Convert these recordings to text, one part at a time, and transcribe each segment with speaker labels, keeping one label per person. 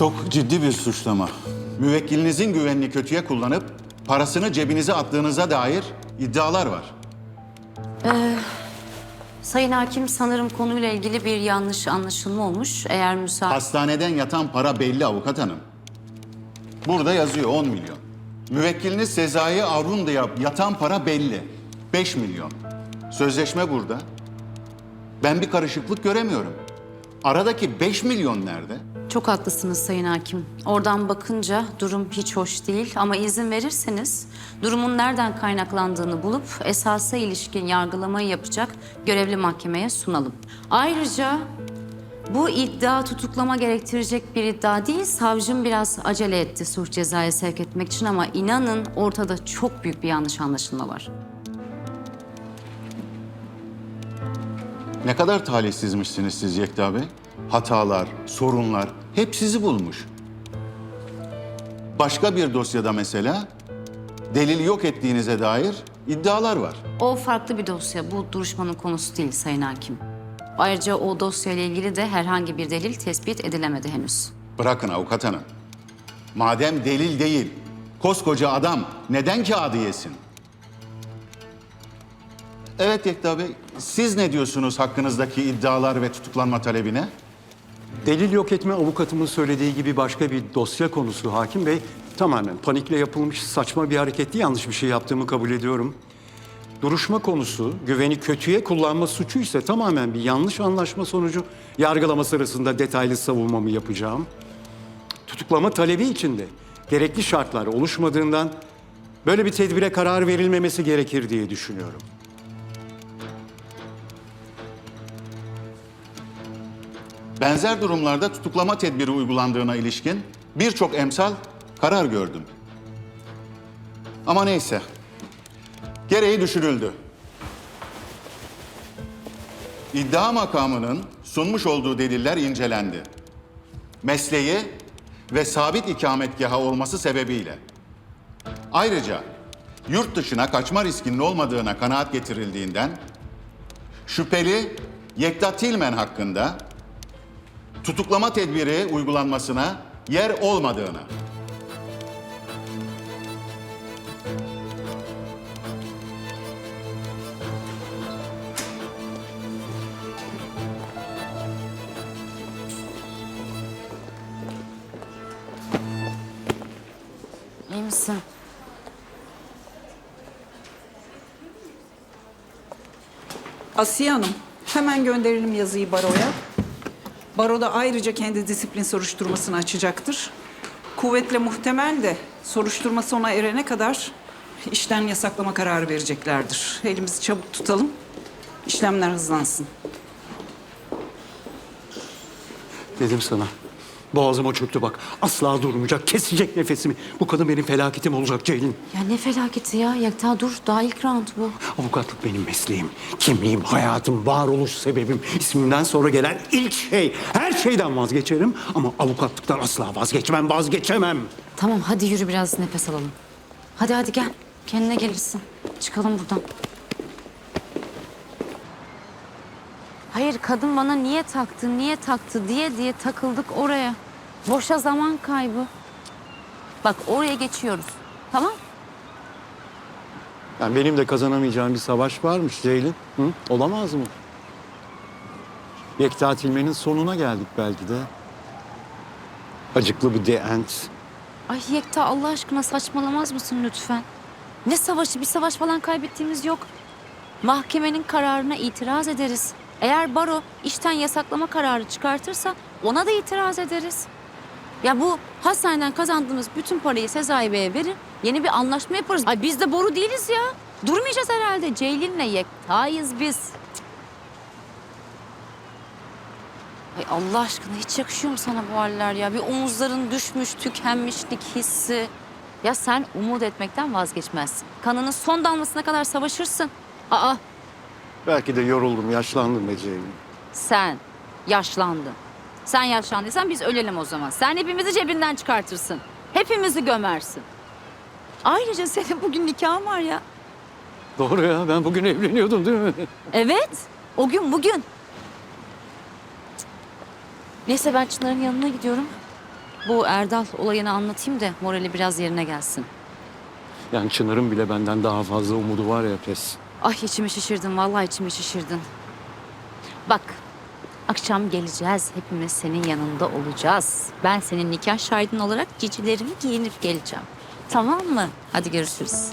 Speaker 1: Çok ciddi bir suçlama. Müvekkilinizin güvenini kötüye kullanıp parasını cebinize attığınıza dair iddialar var.
Speaker 2: Sayın Hakim sanırım konuyla ilgili bir yanlış anlaşılma olmuş. Eğer müsaade...
Speaker 1: Hastaneden yatan para belli avukat hanım. Burada yazıyor 10 milyon. Müvekkiliniz Sezai Arun'da yatan para belli. 5 milyon. Sözleşme burada. Ben bir karışıklık göremiyorum. Aradaki 5 milyon nerede?
Speaker 2: Çok haklısınız Sayın Hakim. Oradan bakınca durum hiç hoş değil ama izin verirseniz durumun nereden kaynaklandığını bulup esasa ilişkin yargılamayı yapacak görevli mahkemeye sunalım. Ayrıca bu iddia tutuklama gerektirecek bir iddia değil. Savcım biraz acele etti suç cezaya sevk etmek için ama inanın ortada çok büyük bir yanlış anlaşılma var.
Speaker 1: Ne kadar talihsizmişsiniz siz Yekta Bey? Hatalar, sorunlar hep sizi bulmuş. Başka bir dosyada mesela delil yok ettiğinize dair iddialar var.
Speaker 2: O farklı bir dosya. Bu duruşmanın konusu değil Sayın Hakim. Ayrıca o dosyayla ilgili de herhangi bir delil tespit edilemedi henüz.
Speaker 1: Bırakın avukat hanım. Madem delil değil, koskoca adam neden kağıdı yesin? Evet Yekta Bey, siz ne diyorsunuz hakkınızdaki iddialar ve tutuklanma talebine?
Speaker 3: Delil yok etme avukatımın söylediği gibi başka bir dosya konusu hakim bey. Tamamen panikle yapılmış saçma bir hareketti. Yanlış bir şey yaptığımı kabul ediyorum. Duruşma konusu güveni kötüye kullanma suçu ise tamamen bir yanlış anlaşma sonucu yargılama sırasında detaylı savunmamı yapacağım. Tutuklama talebi içinde gerekli şartlar oluşmadığından böyle bir tedbire karar verilmemesi gerekir diye düşünüyorum.
Speaker 1: Benzer durumlarda tutuklama tedbiri uygulandığına ilişkin birçok emsal karar gördüm. Ama neyse, gereği düşürüldü. İddia makamının sunmuş olduğu deliller incelendi. Mesleği ve sabit ikametgahı olması sebebiyle. Ayrıca yurt dışına kaçma riskinin olmadığına kanaat getirildiğinden şüpheli Yekta Tilmen hakkında tutuklama tedbiri uygulanmasına yer olmadığını.
Speaker 2: İyi misin?
Speaker 4: Asiye Hanım, hemen gönderelim yazıyı baroya. Baroda ayrıca kendi disiplin soruşturmasını açacaktır. Kuvvetle muhtemel de soruşturma sona erene kadar işlem yasaklama kararı vereceklerdir. Elimizi çabuk tutalım, işlemler hızlansın.
Speaker 3: Dedim sana. Boğazıma çöktü bak. Asla durmayacak. Kesecek nefesimi. Bu kadın benim felaketim olacak Ceylin.
Speaker 2: Ya ne felaketi ya. Yekta dur. Daha ilk round bu.
Speaker 3: Avukatlık benim mesleğim. Kimliğim, hayatım, varoluş sebebim. ismimden sonra gelen ilk şey. Her şeyden vazgeçerim ama avukatlıktan asla vazgeçmem, vazgeçemem.
Speaker 2: Tamam hadi yürü biraz nefes alalım. Hadi hadi gel. Kendine gelirsin. Çıkalım buradan. Hayır kadın bana niye taktı, niye taktı diye diye takıldık oraya. Boşa zaman kaybı. Bak oraya geçiyoruz. Tamam?
Speaker 3: Yani benim de kazanamayacağım bir savaş varmış Ceylin. Hı? Olamaz mı? Yekta Tilmen'in sonuna geldik belki de. Acıklı bir the end.
Speaker 2: Ay Yekta Allah aşkına saçmalamaz mısın lütfen? Ne savaşı? Bir savaş falan kaybettiğimiz yok. Mahkemenin kararına itiraz ederiz. Eğer baro işten yasaklama kararı çıkartırsa ona da itiraz ederiz. Ya bu hastaneden kazandığımız bütün parayı Sezai Bey'e verir, yeni bir anlaşma yaparız. Ay biz de boru değiliz ya. Durmayacağız herhalde. Ceylin'le Yekta'yız biz. Ay Allah aşkına hiç yakışıyor mu sana bu haller ya? Bir omuzların düşmüş, tükenmişlik hissi. Ya sen umut etmekten vazgeçmezsin. Kanının son damlasına kadar savaşırsın. Aa
Speaker 3: Belki de yoruldum, yaşlandım Ceylin.
Speaker 2: sen yaşlandın. Sen yaşlandıysan biz ölelim o zaman. Sen hepimizi cebinden çıkartırsın. Hepimizi gömersin. Ayrıca senin bugün nikahın var ya.
Speaker 3: Doğru ya, ben bugün evleniyordum değil mi?
Speaker 2: Evet. O gün bugün. Neyse ben Çınar'ın yanına gidiyorum. bu Erdal olayını anlatayım da morali biraz yerine gelsin.
Speaker 3: Yani Çınar'ın bile benden daha fazla umudu var ya pes.
Speaker 2: Ay içimi şişirdin vallahi içimi şişirdin. Bak akşam geleceğiz hepimiz senin yanında olacağız. Ben senin nikah şahidin olarak cicilerimi giyinip geleceğim. Tamam mı? Hadi görüşürüz.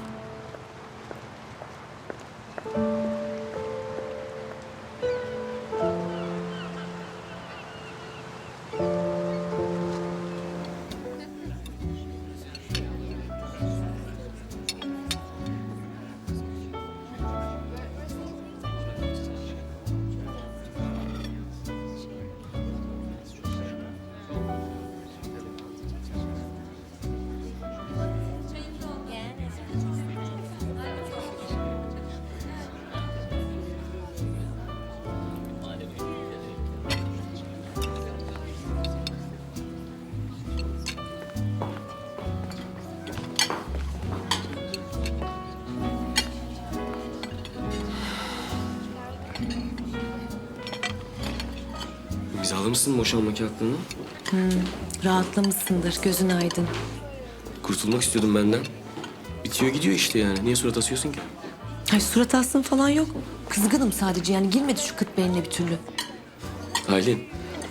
Speaker 5: İmzalamışsın boşanma kağıtlarını.
Speaker 6: Rahatlamışsındır, gözün aydın.
Speaker 5: Kurtulmak istiyordum benden. Bitiyor gidiyor işte yani. Niye surat asıyorsun ki?
Speaker 6: Ay surat astın falan yok. Kızgınım sadece yani girmedi şu kıt beynine bir türlü.
Speaker 5: Aylin,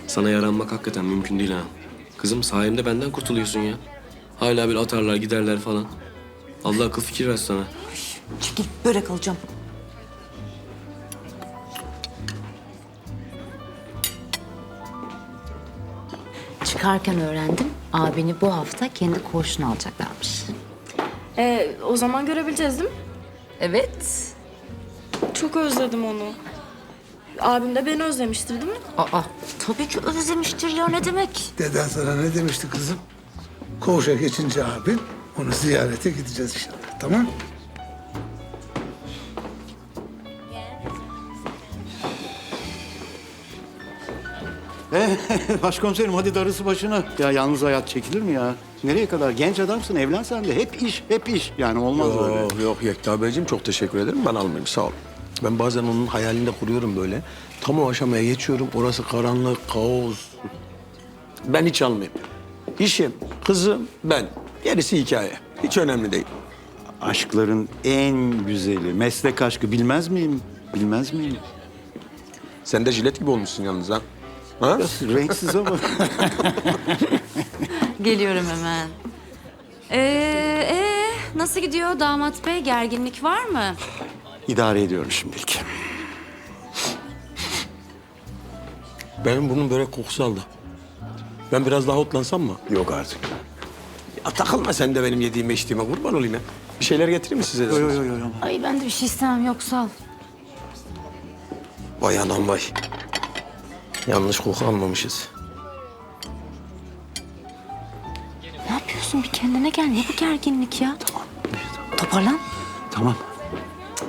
Speaker 5: sana yaranmak hakikaten mümkün değil ha. Kızım sayemde benden kurtuluyorsun ya. Hala bir atarlar giderler falan. Allah akıl fikir ver sana.
Speaker 6: Çekil börek alacağım.
Speaker 2: Çıkarken öğrendim abini bu hafta kendi koğuşuna alacaklarmış.
Speaker 7: Ee, o zaman görebileceğiz değil mi?
Speaker 2: Evet.
Speaker 7: Çok özledim onu. Abim de beni özlemiştir değil mi?
Speaker 2: Aa tabii ki özlemiştir ya ne demek?
Speaker 8: Deden sana ne demişti kızım? Koğuşa geçince abin onu ziyarete gideceğiz inşallah. Tamam mı?
Speaker 3: Başkomiserim hadi darısı başına. Ya yalnız hayat çekilir mi ya? Nereye kadar? Genç adamsın evlensen de hep iş, hep iş. Yani olmaz böyle.
Speaker 9: Yok yok Yekta Beyciğim çok teşekkür ederim. Ben almayayım sağ ol. Ben bazen onun hayalinde kuruyorum böyle. Tam o aşamaya geçiyorum. Orası karanlık, kaos. Ben hiç almayayım. İşim, kızım, ben. Gerisi hikaye. Hiç önemli değil.
Speaker 3: Aşkların en güzeli, meslek aşkı bilmez miyim? Bilmez miyim?
Speaker 9: Sen de jilet gibi olmuşsun yalnız ha. Ha?
Speaker 3: Biraz renksiz ama.
Speaker 2: Geliyorum hemen. Ee, ee, nasıl gidiyor damat bey? Gerginlik var mı?
Speaker 3: İdare ediyorum şimdilik.
Speaker 9: Benim bunun börek kokusu aldı. Ben biraz daha otlansam mı?
Speaker 3: Yok artık.
Speaker 9: Ya takılma sen de benim yediğime içtiğime kurban olayım ya. Bir şeyler getireyim mi size de?
Speaker 3: Yo, yo, yo, yo.
Speaker 2: Ay ben de bir şey istemem yok sağ ol.
Speaker 9: Vay anam vay. Yanlış koku almamışız.
Speaker 2: Ne yapıyorsun bir kendine gel. Ne bu gerginlik ya? Tamam. Toparlan.
Speaker 3: Tamam.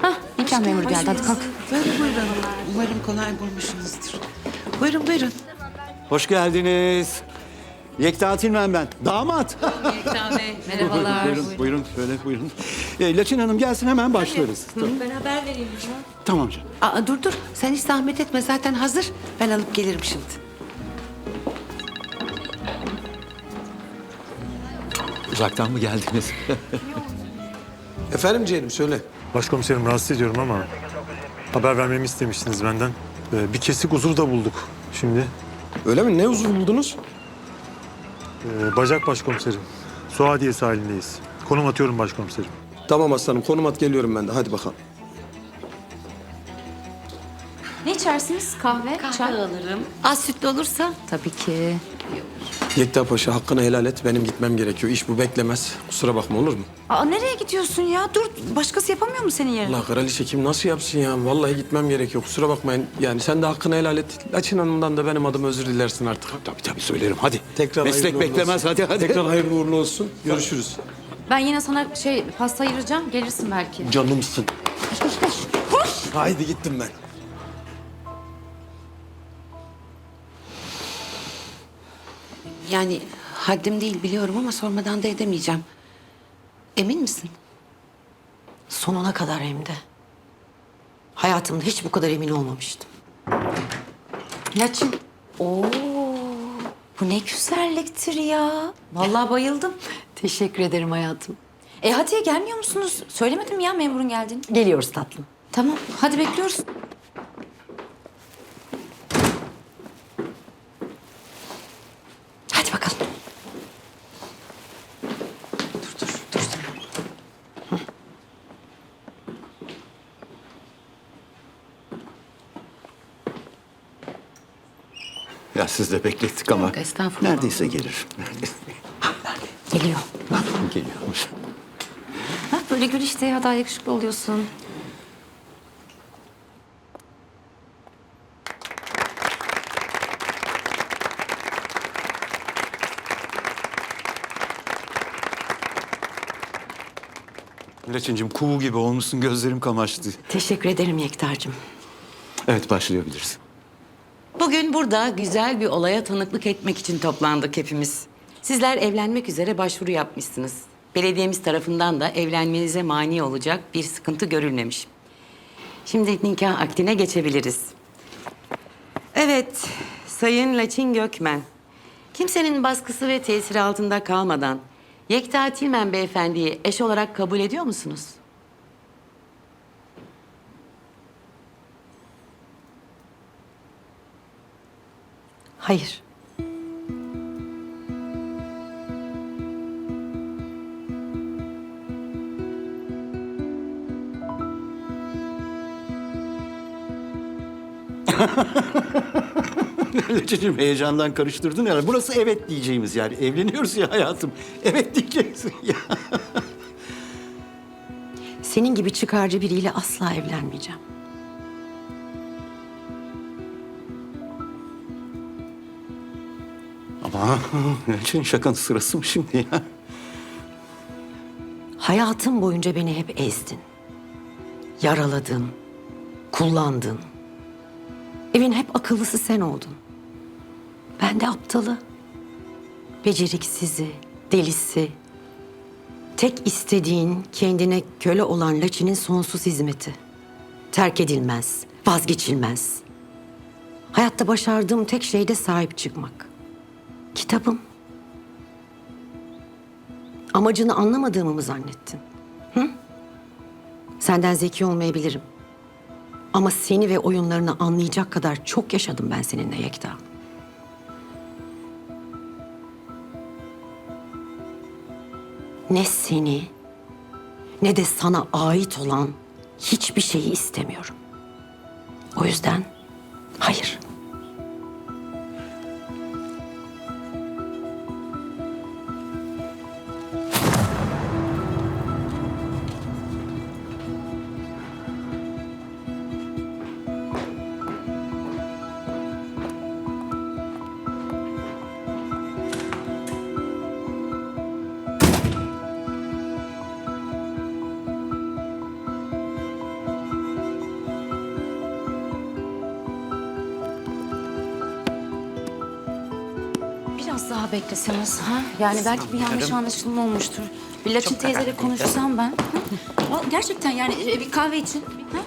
Speaker 2: Hah nikah memuru geldi hadi kalk.
Speaker 4: Buyurun. Umarım kolay bulmuşsunuzdur. Buyurun buyurun.
Speaker 3: Hoş geldiniz. Yekta Tilmen ben. Damat.
Speaker 2: Merhabalar.
Speaker 3: buyurun, buyurun. Şöyle buyurun. E, Laçin Hanım gelsin hemen başlarız.
Speaker 6: Ben haber vereyim.
Speaker 3: Tamam canım.
Speaker 6: Aa, dur dur sen hiç zahmet etme zaten hazır. Ben alıp gelirim şimdi.
Speaker 3: Uzaktan mı geldiniz?
Speaker 9: Efendim Ciğerim söyle.
Speaker 10: Başkomiserim rahatsız ediyorum ama haber vermemi istemiştiniz benden. Ee, bir kesik uzuv da bulduk şimdi.
Speaker 9: Öyle mi? Ne uzun buldunuz?
Speaker 10: Ee, Bacak başkomiserim. Suadiye sahilindeyiz. Konum atıyorum başkomiserim.
Speaker 9: Tamam aslanım konum at geliyorum ben de hadi bakalım.
Speaker 2: Ne içersiniz? Kahve, çay?
Speaker 6: alırım. Az sütlü olursa
Speaker 2: Tabii ki.
Speaker 9: Yekta Paşa hakkını helal et benim gitmem gerekiyor. İş bu beklemez. Kusura bakma olur mu?
Speaker 2: Aa nereye gidiyorsun ya? Dur başkası yapamıyor mu senin yerine?
Speaker 9: Allah kraliçe kim nasıl yapsın ya? Vallahi gitmem gerekiyor. Kusura bakmayın. Yani sen de hakkını helal et. Laçin Hanım'dan da benim adım özür dilersin artık.
Speaker 3: tabii tabii söylerim. Hadi.
Speaker 9: Tekrar
Speaker 3: Meslek
Speaker 9: hayırlı uğurlu
Speaker 3: beklemez.
Speaker 9: olsun.
Speaker 3: Hadi hadi.
Speaker 9: Tekrar hayırlı uğurlu olsun. Görüşürüz.
Speaker 2: Ben yine sana şey pasta ayıracağım. Gelirsin belki.
Speaker 9: Canımsın. Haydi gittim ben.
Speaker 6: yani haddim değil biliyorum ama sormadan da edemeyeceğim. Emin misin? Sonuna kadar hem de. Hayatımda hiç bu kadar emin olmamıştım.
Speaker 2: Laçin. Oo. Bu ne güzelliktir ya. Vallahi bayıldım.
Speaker 6: Teşekkür ederim hayatım.
Speaker 2: E hadi gelmiyor musunuz? Söylemedim ya memurun geldiğini.
Speaker 6: Geliyoruz tatlım.
Speaker 2: Tamam hadi bekliyoruz.
Speaker 6: Hadi bakalım.
Speaker 2: Dur dur dur sen.
Speaker 11: Ya siz de beklettik ama
Speaker 2: Yok, estağfurullah.
Speaker 11: neredeyse gelir.
Speaker 2: Geliyor.
Speaker 11: Geliyormuş.
Speaker 2: Bak böyle gül işte ya daha yakışıklı oluyorsun.
Speaker 3: Laçincim kuğu gibi olmuşsun gözlerim kamaştı.
Speaker 6: Teşekkür ederim Yektar'cığım.
Speaker 11: Evet başlayabiliriz.
Speaker 12: Bugün burada güzel bir olaya tanıklık etmek için toplandık hepimiz. Sizler evlenmek üzere başvuru yapmışsınız. Belediyemiz tarafından da evlenmenize mani olacak bir sıkıntı görülmemiş. Şimdi nikah akdine geçebiliriz. Evet, Sayın Laçin Gökmen. Kimsenin baskısı ve tesiri altında kalmadan Yekta Tilmen beyefendiyi eş olarak kabul ediyor musunuz?
Speaker 6: Hayır.
Speaker 3: Laçincim heyecandan karıştırdın ya. Burası evet diyeceğimiz yer. Evleniyoruz ya hayatım. Evet diyeceksin ya.
Speaker 6: Senin gibi çıkarcı biriyle asla evlenmeyeceğim.
Speaker 3: Ama Laçin şakanın sırası mı şimdi ya?
Speaker 6: Hayatım boyunca beni hep ezdin. Yaraladın, kullandın. Evin hep akıllısı sen oldun. Ben de aptalı, beceriksizi, delisi. Tek istediğin kendine köle olan Laçin'in sonsuz hizmeti. Terk edilmez, vazgeçilmez. Hayatta başardığım tek şey de sahip çıkmak. Kitabım. Amacını anlamadığımı mı zannettin? Hı? Senden zeki olmayabilirim. Ama seni ve oyunlarını anlayacak kadar çok yaşadım ben seninle Yekta. Ne seni ne de sana ait olan hiçbir şeyi istemiyorum. O yüzden hayır.
Speaker 2: Biraz daha bekleseniz ha? Yani belki bir yanlış anlaşılma olmuştur. Bir Laçin teyzeyle konuşsam ben. Ha? Vallahi Gerçekten yani e, bir kahve için. Ha?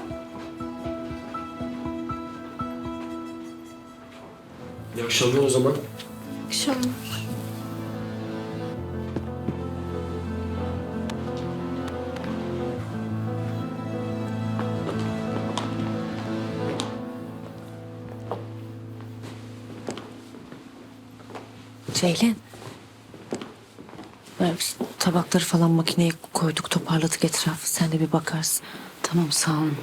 Speaker 5: İyi akşamlar o zaman.
Speaker 13: Akşamlar.
Speaker 6: Ceylin. Bir Tabakları falan makineye koyduk, toparladık etrafı. Sen de bir bakarsın.
Speaker 2: Tamam sağ olun.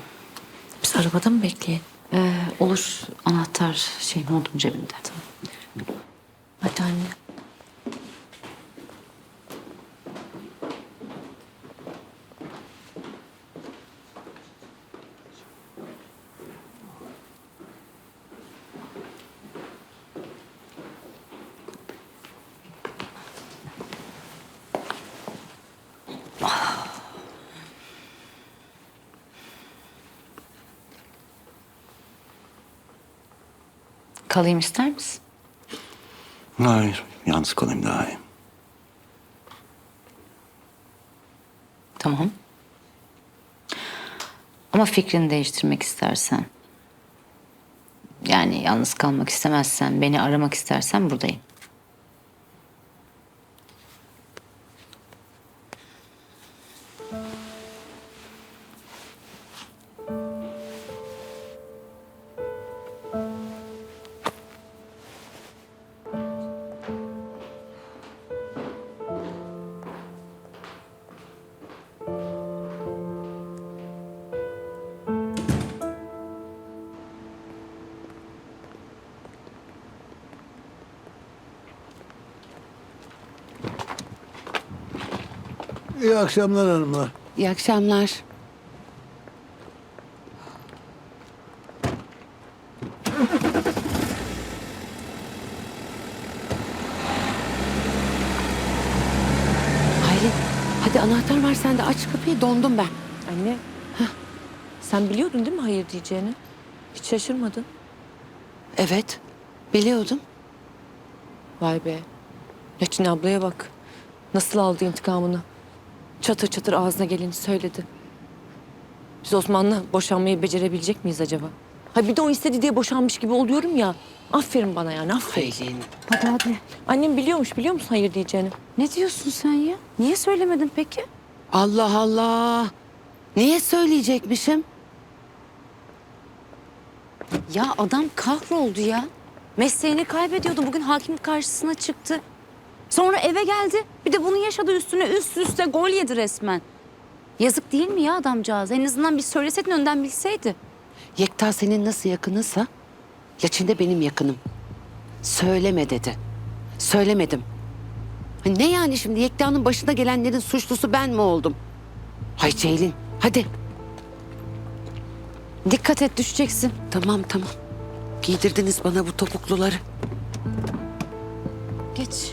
Speaker 6: Biz arabada mı bekleyelim?
Speaker 2: Ee, olur anahtar şey montum cebimde.
Speaker 6: Hadi anne.
Speaker 2: Kalayım ister misin?
Speaker 11: Hayır, yalnız kalayım daha iyi.
Speaker 2: Tamam. Ama fikrini değiştirmek istersen. Yani yalnız kalmak istemezsen, beni aramak istersen buradayım.
Speaker 8: İyi akşamlar hanımlar.
Speaker 14: İyi akşamlar. Aylin, hadi anahtar var sende aç kapıyı dondum ben.
Speaker 13: Anne. Sen biliyordun değil mi hayır diyeceğini? Hiç şaşırmadın.
Speaker 14: Evet, biliyordum.
Speaker 13: Vay be. Laçin ablaya bak. Nasıl aldı intikamını. Çatır çatır ağzına geleni söyledi. Biz Osman'la boşanmayı becerebilecek miyiz acaba? Ha bir de o istedi diye boşanmış gibi oluyorum ya. Aferin bana yani aferin.
Speaker 14: Aylin.
Speaker 2: Hadi hadi.
Speaker 13: Annem biliyormuş biliyor musun hayır diyeceğini?
Speaker 2: Ne diyorsun sen ya? Niye söylemedin peki?
Speaker 14: Allah Allah. Neye söyleyecekmişim?
Speaker 2: Ya adam kahroldu ya. Mesleğini kaybediyordu. Bugün hakimin karşısına çıktı. Sonra eve geldi. Bir de bunu yaşadı üstüne üst üste gol yedi resmen. Yazık değil mi ya adamcağız? En azından bir söyleseydin önden bilseydi.
Speaker 14: Yekta senin nasıl yakınınsa Laçin de benim yakınım. Söyleme dedi. Söylemedim. Ha, Ne yani şimdi Yekta'nın başına gelenlerin suçlusu ben mi oldum? Hay Ceylin hadi.
Speaker 2: Dikkat et düşeceksin.
Speaker 14: Tamam tamam. Giydirdiniz bana bu topukluları.
Speaker 2: Geç.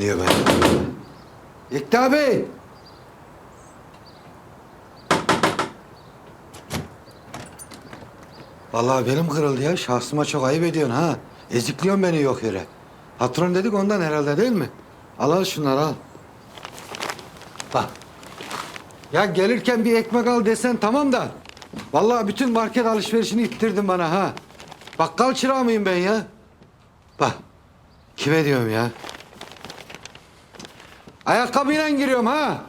Speaker 15: Ya. Eğleniyor ben. Yekta Bey. Vallahi benim kırıldı ya. Şahsıma çok ayıp ediyorsun ha. Ezikliyorsun beni yok yere. Patron dedik ondan herhalde değil mi? Al al şunları al. Bak. Ya gelirken bir ekmek al desen tamam da. Vallahi bütün market alışverişini ittirdin bana ha. Bakkal çırağı mıyım ben ya? Bak. Kime diyorum ya? Ayakkabıyla giriyorum ha.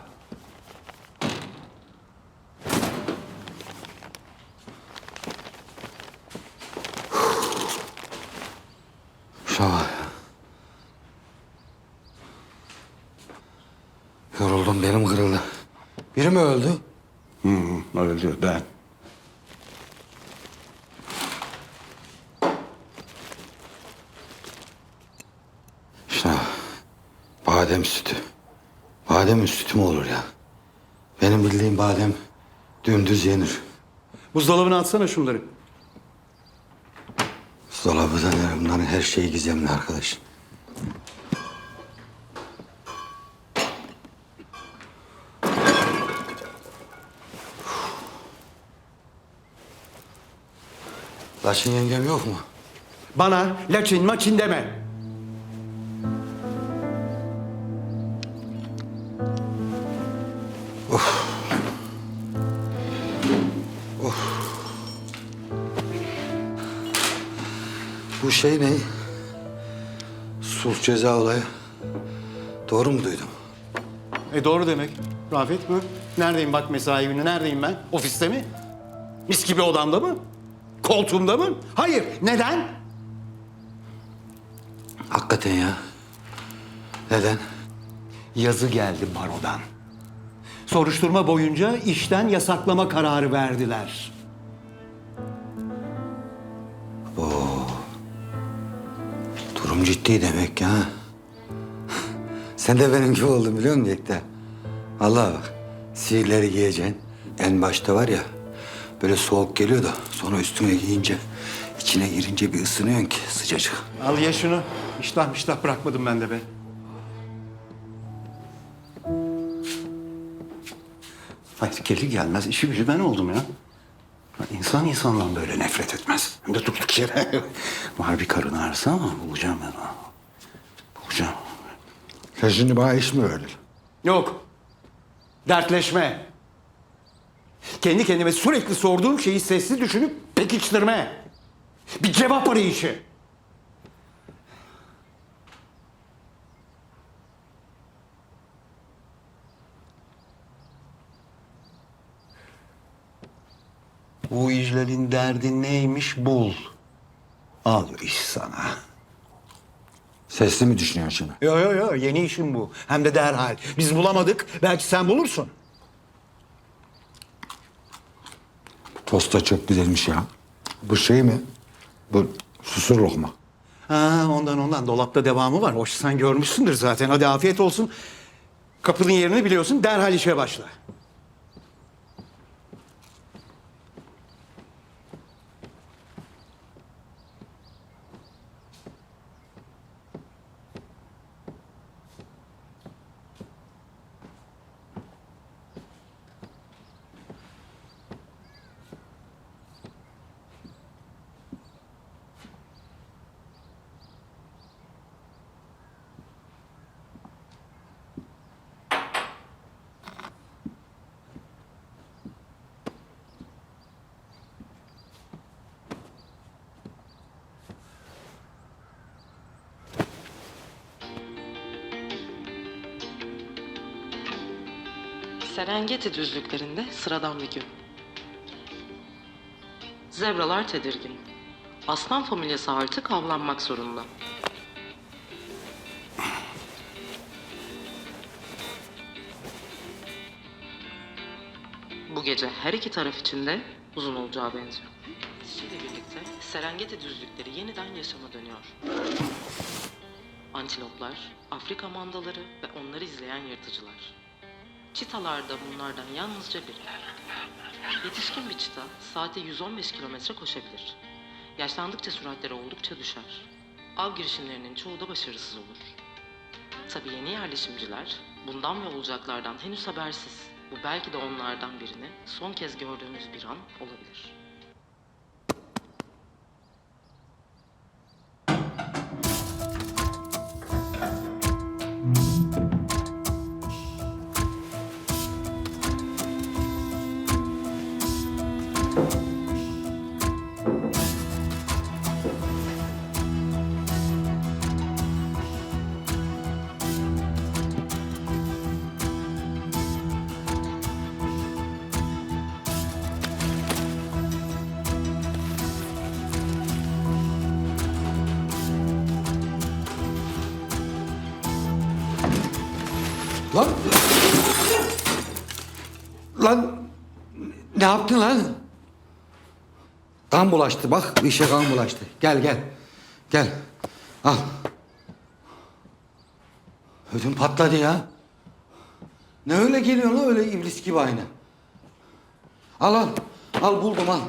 Speaker 15: Bak. Yoruldum benim kırıldı. Biri mi öldü?
Speaker 16: Hı hı, öldü ben.
Speaker 15: Bak. Badem sütü. Bademin sütü mü olur ya? Benim bildiğim badem dümdüz yenir.
Speaker 3: Buzdolabına atsana şunları.
Speaker 15: Dolabı da ne? Bunların her şeyi gizemli arkadaş. Laçin yengem yok mu?
Speaker 3: Bana laçin maçin deme.
Speaker 15: Şey ne? Sulh ceza olayı. Doğru mu duydum?
Speaker 3: E doğru demek. Rafet bu. Neredeyim bak mesai günü neredeyim ben? Ofiste mi? Mis gibi odamda mı? Koltuğumda mı? Hayır. Neden?
Speaker 15: Hakikaten ya. Neden?
Speaker 3: Yazı geldi barodan. Soruşturma boyunca işten yasaklama kararı verdiler.
Speaker 15: Durum ciddi demek ya. Sen de benim gibi oldun biliyor musun Yekta? Allah bak. Sihirleri giyeceksin. En başta var ya böyle soğuk geliyor da sonra üstüne giyince içine girince bir ısınıyorsun ki sıcacık.
Speaker 3: Al ye şunu. İştah iştah bırakmadım ben de be. Hayır gelir gelmez işi gücü ben oldum ya. İnsan insandan böyle nefret etmez. Hem de durduk yere. Var bir karın ağrısı ama bulacağım ben onu. Bulacağım.
Speaker 15: Sen şimdi bana iş mi öğrendin?
Speaker 3: Yok. Dertleşme. Kendi kendime sürekli sorduğum şeyi sesli düşünüp pekiştirme. Bir cevap arayışı. Bu iclalin derdi neymiş bul. Al iş sana.
Speaker 15: Sesli mi düşünüyorsun şimdi?
Speaker 3: Yo yo yo yeni işim bu. Hem de derhal. Biz bulamadık. Belki sen bulursun.
Speaker 15: Posta çok güzelmiş ya. Bu şey mi? Bu susur lokma.
Speaker 3: Ha ondan ondan dolapta devamı var. Hoş sen görmüşsündür zaten. Hadi afiyet olsun. Kapının yerini biliyorsun. Derhal işe başla.
Speaker 17: Serengeti düzlüklerinde sıradan bir gün. Zebralar tedirgin. Aslan familyası artık avlanmak zorunda. Bu gece her iki taraf için de uzun olacağı benziyor. Dişiyle birlikte Serengeti düzlükleri yeniden yaşama dönüyor. Antiloplar, Afrika mandaları ve onları izleyen yırtıcılar. Çitalar da bunlardan yalnızca biri. Yetişkin bir çita saate 115 kilometre koşabilir. Yaşlandıkça süratleri oldukça düşer. Av girişimlerinin çoğu da başarısız olur. Tabii yeni yerleşimciler bundan ve olacaklardan henüz habersiz. Bu belki de onlardan birini son kez gördüğümüz bir an olabilir.
Speaker 15: Lan! Ne yaptın lan? Kan bulaştı bak işe kan bulaştı. Gel gel. Gel. Al. Ödüm patladı ya. Ne öyle geliyorsun lan öyle iblis gibi aynı. Al al. Al buldum al.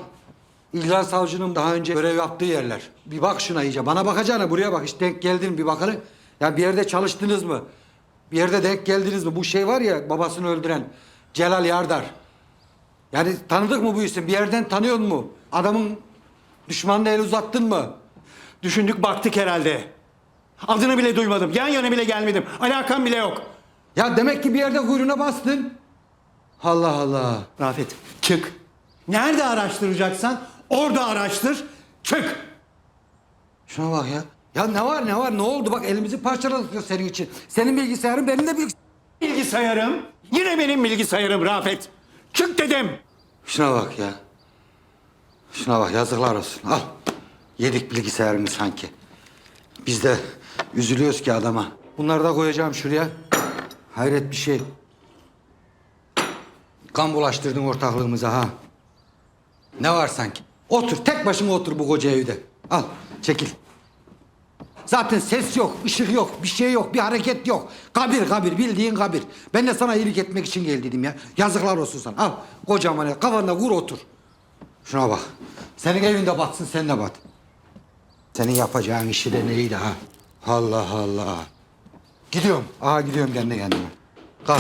Speaker 15: İlhan Savcı'nın daha önce görev yaptığı yerler. Bir bak şuna iyice. Bana bakacağına buraya bak. Hiç denk geldin mi bir bakalım. Ya bir yerde çalıştınız mı? Bir yerde denk geldiniz mi? Bu şey var ya babasını öldüren Celal Yardar. Yani tanıdık mı bu isim? Bir yerden tanıyor mu? Adamın düşmanına el uzattın mı?
Speaker 3: Düşündük baktık herhalde. Adını bile duymadım. Yan yana bile gelmedim. Alakam bile yok.
Speaker 15: Ya demek ki bir yerde kuyruğuna bastın. Allah Allah.
Speaker 3: Rafet çık. Nerede araştıracaksan orada araştır. Çık.
Speaker 15: Şuna bak ya. Ya ne var ne var ne oldu bak elimizi parçaladık ya senin için. Senin bilgisayarın benim de bilgisayarım.
Speaker 3: Bilgisayarım. Yine benim bilgisayarım Rafet. Çık dedim.
Speaker 15: Şuna bak ya. Şuna bak yazıklar olsun. Al. Yedik bilgisayarını sanki. Biz de üzülüyoruz ki adama. Bunları da koyacağım şuraya. Hayret bir şey. Kan bulaştırdın ortaklığımıza ha. Ne var sanki? Otur, tek başına otur bu koca evde. Al, çekil. Zaten ses yok, ışık yok, bir şey yok, bir hareket yok. Kabir kabir, bildiğin kabir. Ben de sana iyilik etmek için geldiydim ya. Yazıklar olsun sana. Al, kocaman kafanda vur otur. Şuna bak. Senin evinde batsın, sen de bat. Senin yapacağın işi de neydi ha? Allah Allah. Gidiyorum. Aha gidiyorum kendi kendime. Kal.